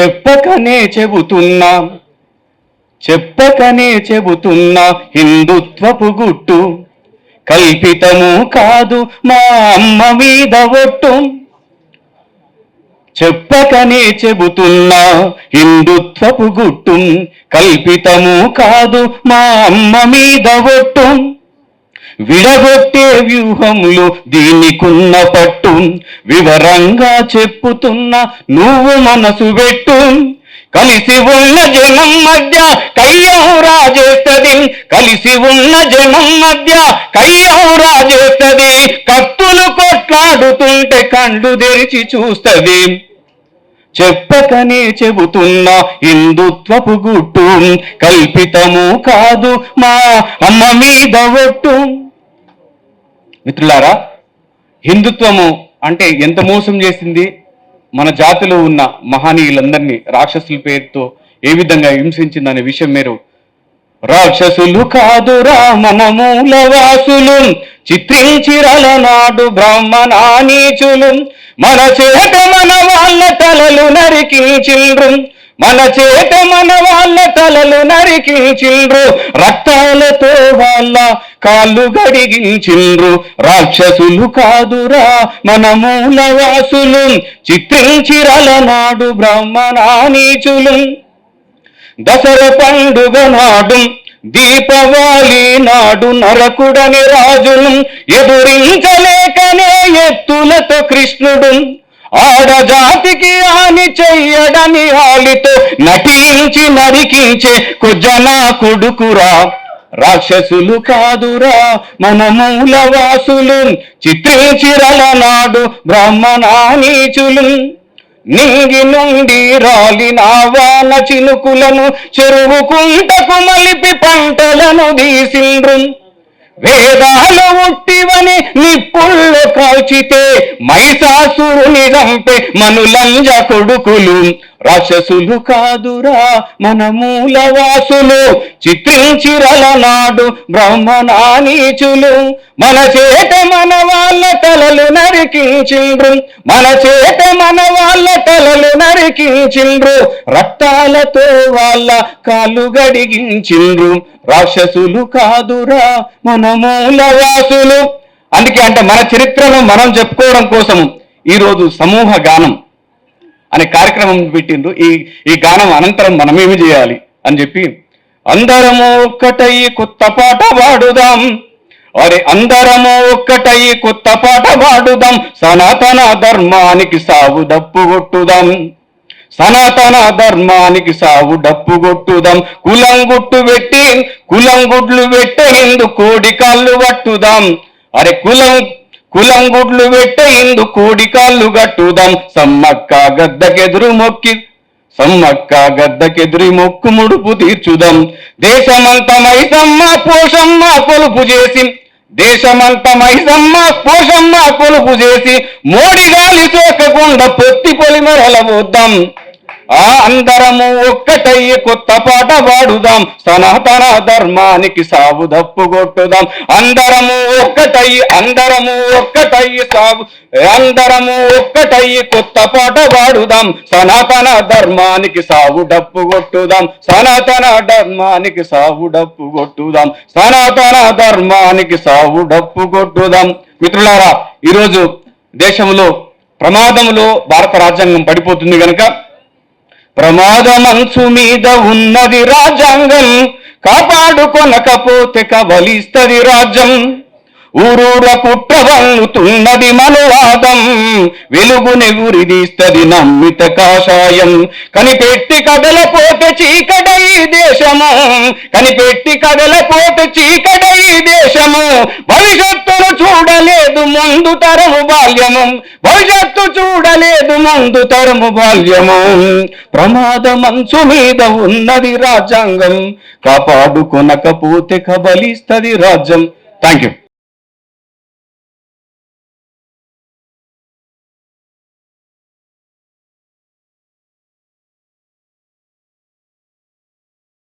చెప్పకనే చెబుతున్నా చెప్పకనే చెబుతున్నా హిందుత్వపు గుట్టు. కల్పితము కాదు మా అమ్మ మీద ఒట్టు. చెప్పకనే చెబుతున్నా హిందుత్వపు గుట్టు. కల్పితము కాదు మా అమ్మ మీద ఒట్టు. విడగొట్టే వ్యూహములు దీనికున్న పట్టు. వివరంగా చెప్పుతున్న నువ్వు మనసు పెట్టు. కలిసి ఉన్న జనం మధ్య కయ్యం రాజేస్తది కలిసి ఉన్న జనం మధ్య కయ్యం రాజేస్తది కత్తులు కొట్లాడుతుంటే కండు తెరిచి చూస్తుంది. చెప్పకనే చెబుతున్న హిందుత్వపు గుట్టు. కల్పితము కాదు మా అమ్మ మీద ఒట్టు. మిత్రులారా హిందుత్వము అంటే ఎంత మోసం చేసింది? మన జాతిలో ఉన్న మహనీయులందరినీ రాక్షసుల పేరుతో ఏ విధంగా హింసించిందనే విషయం మీరు రాక్షసులు కాదురా మన మూలవాసులు చిత్రించిరల నాడు బ్రాహ్మణ నీచులు మన చేత మన వాళ్ళ తలలు నరికించిండ్రు మన చేత మన వాళ్ళ తలలు నరికించిండ్రు రక్తాలతో వాళ్ళ కాళ్ళు గడిగించిండ్రు రాక్షసులు కాదురా మన మూలవాసులు చిత్రించిరలనాడు బ్రహ్మణానీచులు దసర పండుగ నాడు దీపవాలి నాడు నరకుడని రాజును ఎదురించలేకనే ఎత్తులతో కృష్ణుడు. ఆడజాతికి హాని చెయ్యడని హాలితో నటించి నరికించే కుజనా కొడుకురా. రాక్షసులు కాదురా మన మూలవాసులు చిత్రించిరల నాడు బ్రాహ్మణానీచులు. నింగి నుండి రాలిన వాన చినుకులను చెరువుకుంటకు మలిపి పంటలను తీసిండ్రు వేదాలు ఉట్టివని నిప్పుల్లో కాల్చితే మైసాసురుని చంపే మనులంజ కొడుకులు. రాక్షసులు కాదురా మన మూలవాసులు. చిత్రించిరల నాడు బ్రహ్మణ నీచులు మన చేత మన వాళ్ళ తలలు నరికించిండ్రు. మన చేత మన వాళ్ళ తలలు నరికించిండ్రు. రక్తాలతో వాళ్ళ కాళ్ళు గడిగించిండ్రు. రాక్షసులు కాదురా మన మూలవాసులు. అందుకే అంటే మన చరిత్రను మనం చెప్పుకోవడం కోసము. ఈరోజు సమూహ గానం. అనే కార్యక్రమం పెట్టిండ్రు. ఈ ఈ గానం అనంతరం మనమేమి చేయాలి అని చెప్పి అందరము ఒక్కటై కొత్త పాట పాడుదాం. అరే అందరము ఒక్కటై కొత్త పాట పాడుదాం. సనాతన ధర్మానికి సాగు డప్పు కొట్టుదాం. సనాతన ధర్మానికి సాగు డప్పు కొట్టుదాం. కులం గుట్టు పెట్టి కులం గుడ్లు పెట్టే ఇందు కోడి కాళ్ళు పట్టుదాం. అరే కులం కులం గుడ్లు పెట్టే ఇందు కోడి కాళ్ళు కట్టుదాం సమ్మక్క గద్దకెదురు మొక్కి సమ్మక్క గద్దకెదురి మొక్కు ముడుపు తీర్చుదాం. దేశమంత మైసమ్మ పోషమ్మ కొలుపు చేసి దేశమంత మైసమ్మ పోషమ్మ కొలుపు చేసి మోడి గాలి సోకకుండా పొత్తి పొలిమరల పోద్దాం. ఆ అందరము ఒక్కటయ్యి కొత్త పాట పాడుదాం. సనాతన ధర్మానికి సాగు దప్పు కొట్టుదాం. అందరము ఒక్కటయ్యి అందరము ఒక్కటయ్యి సాగు అందరము ఒక్కటయ్యి కొత్త పాట పాడుదాం. సనాతన ధర్మానికి సాగు డప్పు కొట్టుదాం. సనాతన ధర్మానికి సాగు డప్పు కొట్టుదాం. సనాతన ధర్మానికి సాగు డప్పు కొట్టుదాం. మిత్రులారా ఈరోజు దేశంలో ప్రమాదంలో భారత రాజ్యాంగం పడిపోతుంది కనుక ప్రమాదమంచు మీద ఉన్నది రాజ్యాంగం కాపాడుకొనకపోతే కబలిస్తది రాజ్యం. ఊరూర కుట్రవన్నుతున్నది మనువాదం. వెలుగునెగురిదీస్తది నమ్మిత కాషాయం. కనిపెట్టి కదలపోతే చీకటై దేశము. కనిపెట్టి కదలపోతే చీకటై దేశము. భవిష్యత్తును చూడలేదు ముందు తరము బాల్యము. భవిష్యత్తు చూడలేదు ముందు తరము బాల్యము. ప్రమాద మంచు మీద ఉన్నది రాజ్యాంగం. కాపాడుకొనకపోతే కబలిస్తది రాజ్యం. Thank you